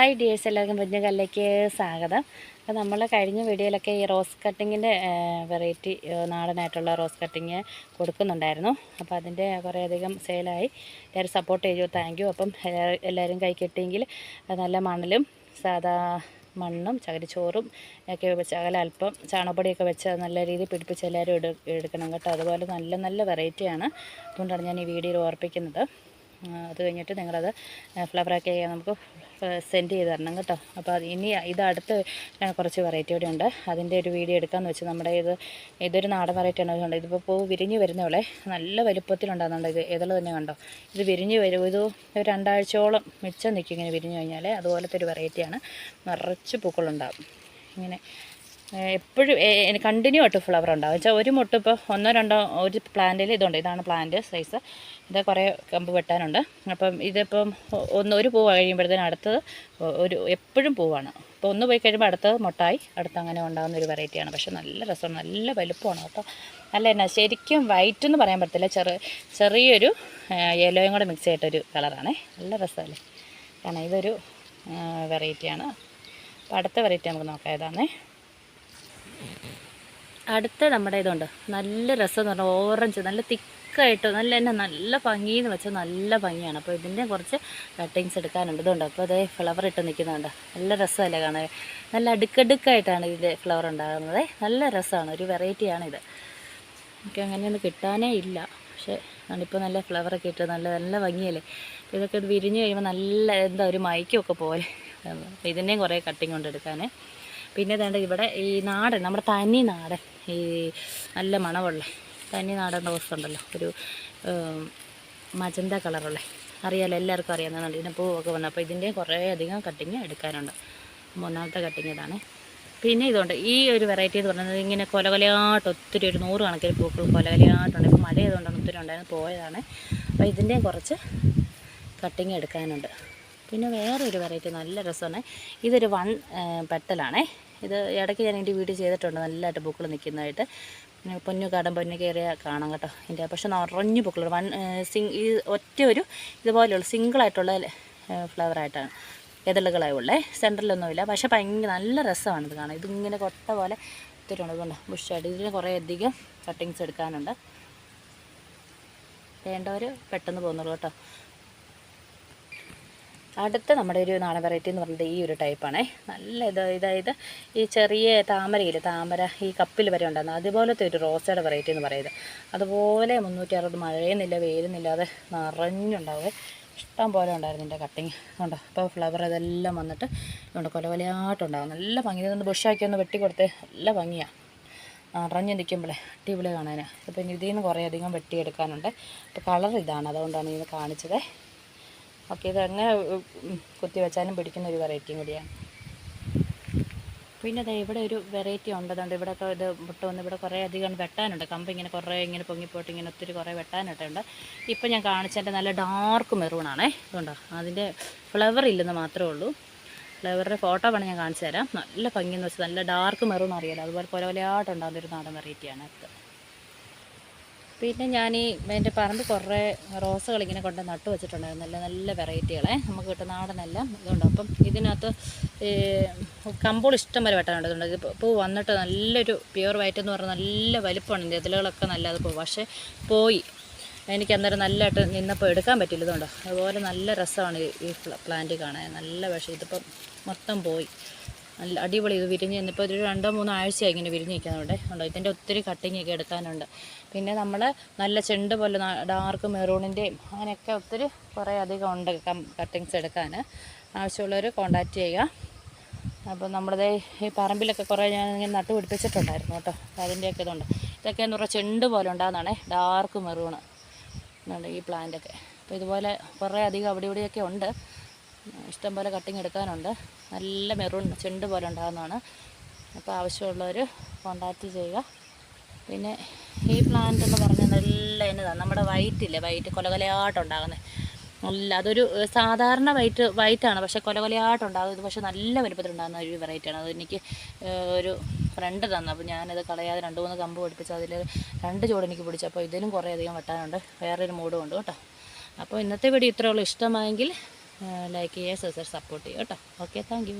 Hi dears എല്ലാവർക്കും പുഞ്ഞകല്ലേക്ക് സ്വാഗതം. അപ്പോൾ നമ്മൾ കഴിഞ്ഞ വീഡിയോയിലൊക്കെ ഈ റോസ് കട്ടിങ്ങിന്റെ വെറൈറ്റി നാടനായിട്ടുള്ള റോസ് കട്ടിങ് കൊടുക്കുന്നുണ്ടായിരുന്നു. അപ്പോൾ അതിന്റെ കുറേയധികം സെയിലായി എല്ലാവരും സപ്പോർട്ട് ചെയ്തു. താങ്ക് യു അപ്പം എല്ലാ- എല്ലാവരും കൈ കിട്ടിയെങ്കിൽ നല്ല മണലും സാധാ മണ്ണും ചകരിച്ചോറും ഒക്കെ വെച്ച് അകലെ അല്പം ചാണകപ്പൊടിയൊക്കെ വെച്ച് നല്ല രീതിയിൽ പിടിപ്പിച്ച് എല്ലാവരും എടു എടുക്കണം കേട്ടോ. അതുപോലെ നല്ല നല്ല വെറൈറ്റിയാണ് അതുകൊണ്ടാണ് ഞാൻ ഈ വീഡിയോയിൽ ഓർപ്പിക്കുന്നത്. അത് കഴിഞ്ഞിട്ട് നിങ്ങളത് ഫ്ലവറൊക്കെ നമുക്ക് സെൻഡ് ചെയ്ത് തരണം കേട്ടോ. അപ്പോൾ ഇനി ഇത് അടുത്ത് കുറച്ച് വെറൈറ്റി കൂടെ ഉണ്ട്. അതിന്റെ ഒരു വീഡിയോ എടുക്കാമെന്ന് വെച്ച് നമ്മുടെ ഇത് ഇതൊരു നാടൻ വെറൈറ്റി ആണ് അതുകൊണ്ട് ഇതിപ്പോൾ പൂ വിരിഞ്ഞ് വരുന്നവളെ നല്ല വലുപ്പത്തിലുണ്ടാകുന്നുണ്ട് ഇത്. ഏതൾ തന്നെ കണ്ടോ? ഇത് വിരിഞ്ഞ് വരും. ഇത് ഒരു രണ്ടാഴ്ചയോളം മിച്ചം നിൽക്കും ഇങ്ങനെ വിരിഞ്ഞ് കഴിഞ്ഞാൽ അതുപോലത്തെ ഒരു വെറൈറ്റിയാണ് നിറച്ച് പൂക്കളുണ്ടാകും ഇങ്ങനെ എപ്പോഴും കണ്ടിന്യൂ ആയിട്ട് ഫ്ലവർ ഉണ്ടാവും. വെച്ചാൽ ഒരു മുട്ട ഇപ്പോൾ ഒന്നോ രണ്ടോ ഒരു പ്ലാന്റിൽ ഇതുണ്ട്. ഇതാണ് പ്ലാന്റ് സൈസ് ഇത് കുറേ കമ്പ് വെട്ടാനുണ്ട്. അപ്പം ഇതിപ്പം ഒന്ന് ഒരു പൂവ് കഴിയുമ്പോഴത്തേനും അടുത്തത് ഒരു എപ്പോഴും പൂവാണ്. അപ്പോൾ ഒന്ന് പോയി കഴിയുമ്പോൾ അടുത്തത് മുട്ടായി. അടുത്ത് അങ്ങനെ ഉണ്ടാകുന്ന ഒരു വെറൈറ്റിയാണ് പക്ഷേ നല്ല രസമാണ് നല്ല വലുപ്പമാണ് കേട്ടോ. നല്ല എന്നാ ശരിക്കും വൈറ്റ് എന്ന് പറയാൻ പറ്റത്തില്ല. ചെറു ചെറിയൊരു യെല്ലോയും കൂടെ മിക്സ് ചെയ്തിട്ടൊരു കളറാണേ നല്ല രസമല്ലേ? കാരണം ഇതൊരു വെറൈറ്റിയാണ് അപ്പോൾ അടുത്ത വെറൈറ്റി നമുക്ക് നോക്കാം. ഏതാണേ? അടുത്ത നമ്മുടെ ഇതുണ്ട്. നല്ല രസം എന്ന് പറഞ്ഞാൽ ഓറഞ്ച് നല്ല തിക്കായിട്ട് നല്ല തന്നെ നല്ല ഭംഗിയെന്ന് വെച്ചാൽ നല്ല ഭംഗിയാണ്. അപ്പോൾ ഇതിന്റെ കുറച്ച് കട്ടിങ്സ് എടുക്കാനുണ്ട്. ഇതുണ്ട്. അപ്പോൾ അതേ ഫ്ലവർ ഇട്ട് നിൽക്കുന്നുണ്ട് നല്ല രസമല്ലേ കാണാൻ? നല്ല അടുക്കടുക്കായിട്ടാണ് ഇതിന്റെ ഫ്ലവർ ഉണ്ടാകുന്നത്. നല്ല രസമാണ്. ഒരു വെറൈറ്റിയാണ് ഇത് എനിക്ക് അങ്ങനെയൊന്നും കിട്ടാനേ ഇല്ല. പക്ഷേ ഇപ്പോൾ നല്ല ഫ്ലവറൊക്കെ ഇട്ട് നല്ല നല്ല ഭംഗിയല്ലേ? ഇതൊക്കെ ഇത് വിരിഞ്ഞ് കഴിയുമ്പോൾ നല്ല എന്താ ഒരു മയക്കുമൊക്കെ പോലെ. ഇതിന്റെയും കുറേ കട്ടിങ് കൊണ്ട് എടുക്കാൻ പിന്നെ ഇതാണ്ട് ഇവിടെ ഈ നാടൻ നമ്മുടെ തനി നാടൻ ഈ നല്ല മണമുള്ള തനി നാടൻ റോസ് ഉണ്ടല്ലോ. ഒരു മജന്ത കളറുള്ള. അറിയാലോ എല്ലാവർക്കും അറിയാവുന്നതാണ് ഇതിന്റെ പൂവൊക്കെ വന്നു. അപ്പോൾ ഇതിന്റെയും കുറേ അധികം കട്ടിങ് എടുക്കാനുണ്ട്. മൂന്നാമത്തെ കട്ടിങ് ഇതാണ്. പിന്നെ ഇതുണ്ട് ഈ ഒരു വെറൈറ്റി എന്ന് പറയുന്നത് ഇങ്ങനെ കൊലകൊലയായിട്ട് ഒത്തിരി ഒരു നൂറ് കണക്കിന് പൂക്കൾ കൊലകൊലയായിട്ടുണ്ട്. ഇപ്പോൾ മഴ ചെയ്തുകൊണ്ടാണ് ഒത്തിരി ഉണ്ടായിരുന്നു പോയതാണ്. അപ്പോൾ ഇതിന്റെയും കുറച്ച് കട്ടിങ് എടുക്കാനുണ്ട്. പിന്നെ വേറൊരു വെറൈറ്റി നല്ല രസമാണ്. ഇതൊരു വൺ പെട്ടലാണേ ഇത് ഇടയ്ക്ക് ഞാൻ എന്റെ വീഡിയോ ചെയ്തിട്ടുണ്ട്. നല്ലതായിട്ട് പൂക്കൾ നിൽക്കുന്നതായിട്ട്. പിന്നെ കാടൻ പൊന്നു കയറിയ കാണാം കേട്ടോ ഇതിന്റെ. പക്ഷെ നിറഞ്ഞു പൂക്കൾ. വൺ സിംഗ് ഈ ഒറ്റ ഒരു ഇതുപോലെയുള്ള സിംഗിളായിട്ടുള്ള ഫ്ലവറായിട്ടാണ് എതളുകളായി ഉള്ളേ. സെന്ററിലൊന്നുമില്ല പക്ഷെ ഭയങ്കര നല്ല രസമാണ് ഇത് കാണാൻ. ഇതിങ്ങനെ കൊട്ട പോലെ ഒത്തിരി ഉണ്ട് ബുഷായിട്ട് ഇതിന് കുറേ അധികം കട്ടിങ്സ് എടുക്കാനുണ്ട്. വേണ്ടവർ പെട്ടെന്ന് പോകുന്നുള്ളൂ കേട്ടോ. അടുത്ത നമ്മുടെ ഒരു നാടൻ വെറൈറ്റി എന്ന് പറയുന്നത് ഈ ഒരു ടൈപ്പാണേ നല്ല ഇത് ഇതായത് ഈ ചെറിയ താമരയിൽ താമര ഈ കപ്പിൽ വരെ ഉണ്ടായിരുന്നു അതുപോലത്തെ ഒരു റോസയുടെ വെറൈറ്റി എന്ന് പറയുന്നത്. അതുപോലെ മുന്നൂറ്റി അറുപത് മഴയുന്നില്ല വെയിലുന്നില്ലാതെ നിറഞ്ഞുണ്ടാവേ ഇഷ്ടം പോലെ ഉണ്ടായിരുന്നു ഇതിന്റെ കട്ടിങ് ഉണ്ടോ അപ്പോൾ ഫ്ലവർ ഇതെല്ലാം വന്നിട്ട് ഇതുകൊണ്ട് കൊല കൊലയായിട്ടുണ്ടാകും നല്ല ഭംഗി. ഇതൊന്ന് ബുഷാക്കി ഒന്ന് വെട്ടി കൊടുത്തേ നല്ല ഭംഗിയാണ് നിറഞ്ഞു നിൽക്കുമ്പോഴേ അടിപൊളി കാണാൻ അപ്പോൾ ഇതിൽ നിന്ന് കുറേ അധികം വെട്ടിയെടുക്കാനുണ്ട്. അപ്പോൾ കളർ ഇതാണ്. അതുകൊണ്ടാണ് ഇത് കാണിച്ചത്. ഓക്കെ ഇത് അങ്ങനെ കുത്തിവെച്ചാലും കുത്തി വെച്ചാലും പിടിക്കുന്ന ഒരു വെറൈറ്റിയും കൂടിയാണ്. പിന്നെ ദേ ഇവിടെ ഒരു വെറൈറ്റി ഉണ്ടതുകൊണ്ട് ഇവിടെ ഇത് മുട്ട വന്ന് ഇവിടെ കുറേ അധികം വെട്ടാനുണ്ട്. കമ്പ് ഇങ്ങനെ കുറേ ഇങ്ങനെ പൊങ്ങിപ്പോട്ട് ഇങ്ങനെ ഒത്തിരി കുറേ വെട്ടാനായിട്ടുണ്ട് ഇപ്പം ഞാൻ കാണിച്ചതിന്റെ നല്ല ഡാർക്ക് മെറൂണാണേ അതുകൊണ്ടോ അതിന്റെ ഫ്ലവർ ഇല്ലെന്ന് മാത്രമേ ഉള്ളൂ. ഫ്ലവറിന്റെ ഫോട്ടോ വേണം ഞാൻ കാണിച്ചു തരാം. നല്ല ഭംഗിയെന്ന് വെച്ചാൽ നല്ല ഡാർക്ക് മെറൂൺ അറിയാലോ. അതുപോലെ പോലെ കൊലയായിട്ടുണ്ടാകുന്ന ഒരു നാടൻ വെറൈറ്റിയാണ് ഇത്. പിന്നെ ഞാൻ ഈ എന്റെ പറമ്പ് കുറേ റോസുകൾ ഇങ്ങനെ കൊണ്ട് നട്ടു വെച്ചിട്ടുണ്ടായിരുന്നു. നല്ല നല്ല വെറൈറ്റികളെ. നമുക്ക് കിട്ടുന്ന നാടനെല്ലാം ഇതുണ്ട്. അപ്പം ഇതിനകത്ത് കമ്പോൾ ഇഷ്ടം പോലെ വെട്ടാനുണ്ട്. പൂ വന്നിട്ട് നല്ലൊരു പ്യുവർ വൈറ്റ് എന്ന് പറഞ്ഞാൽ നല്ല വലിപ്പമാണ്. ഇതിലുകളൊക്കെ നല്ല അത് പോകും പക്ഷേ പോയി. എനിക്ക് അന്നേരം നല്ലതായിട്ട് നിന്നപ്പോൾ എടുക്കാൻ പറ്റില്ല. ഇതുകൊണ്ട് അതുപോലെ നല്ല രസമാണ് ഈ പ്ലാന്റ് കാണാൻ. നല്ല പക്ഷേ ഇതിപ്പം മൊത്തം പോയി. നല്ല അടിപൊളി ഇത് വിരിഞ്ഞ് ഇന്നിപ്പോൾ ഒരു രണ്ടോ മൂന്നോ ആഴ്ചയായി ഇങ്ങനെ വിരിഞ്ഞ് നിൽക്കുന്നുണ്ട് ഉണ്ടോ? ഇതിന്റെ ഒത്തിരി കട്ടിങ് ഒക്കെ എടുക്കാനുണ്ട്. പിന്നെ നമ്മൾ നല്ല ചെണ്ട് പോലെ ഡാർക്ക് മെറൂണിന്റെയും അങ്ങനെയൊക്കെ ഒത്തിരി കുറേ അധികം ഉണ്ട് കട്ടിങ്സ് എടുക്കാൻ ആവശ്യമുള്ളവർ കോണ്ടാക്ട് ചെയ്യുക. അപ്പോൾ നമ്മുടെ ഈ പറമ്പിലൊക്കെ കുറേ ഞാൻ ഇങ്ങനെ നട്ടു പിടിപ്പിച്ചിട്ടുണ്ടായിരുന്നു കേട്ടോ. അതിന്റെയൊക്കെ ഇതുണ്ട്. ഇതൊക്കെ എന്ന് പറഞ്ഞാൽ ചെണ്ട് പോലെ ഉണ്ടാകുന്നതാണേ ഡാർക്ക് മെറൂണ് ഈ പ്ലാന്റൊക്കെ അപ്പോൾ ഇതുപോലെ കുറേ അധികം അവിടെ ഇവിടെയൊക്കെ ഉണ്ട്. ഇഷ്ടം പോലെ കട്ടിങ് എടുക്കാനുണ്ട്. നല്ല മെറൂൺ ചെണ്ട് പോലെ ഉണ്ടാകുന്നതാണ് അപ്പോൾ ആവശ്യമുള്ളവർ കോണ്ടാക്റ്റ് ചെയ്യുക. പിന്നെ ഈ പ്ലാന്റ് എന്ന് പറഞ്ഞാൽ നല്ല എന്നതാണ് നമ്മുടെ വൈറ്റ് ഇല്ലേ? വൈറ്റ് കൊലകൊലയായിട്ടുണ്ടാകുന്നത് നല്ല അതൊരു സാധാരണ വൈറ്റ് വൈറ്റാണ് പക്ഷേ കൊലകൊലയായിട്ടുണ്ടാകും ഇത് പക്ഷേ നല്ല വലുപ്പത്തിലുണ്ടാകുന്ന ഒരു വെറൈറ്റിയാണ് അത് എനിക്ക് ഒരു ഫ്രണ്ട് തന്നു. അപ്പോൾ ഞാനത് കളയാതെ രണ്ട് മൂന്ന് കമ്പ് പിടിപ്പിച്ച് അതിൽ രണ്ട് ചൂട് എനിക്ക് പിടിച്ചു. അപ്പോൾ ഇതിലും കുറേ അധികം വെട്ടാനുണ്ട്. വേറൊരു മൂടും ഉണ്ട് കേട്ടോ. അപ്പോൾ ഇന്നത്തെ വീഡിയോ ഇത്രയേ ഉള്ളൂ. ഇഷ്ടമായെങ്കിൽ ലൈക്ക് ചെയ്യുക സബ്സ്ക്രൈബ് സപ്പോർട്ട് ചെയ്യുക കേട്ടോ. Okay thank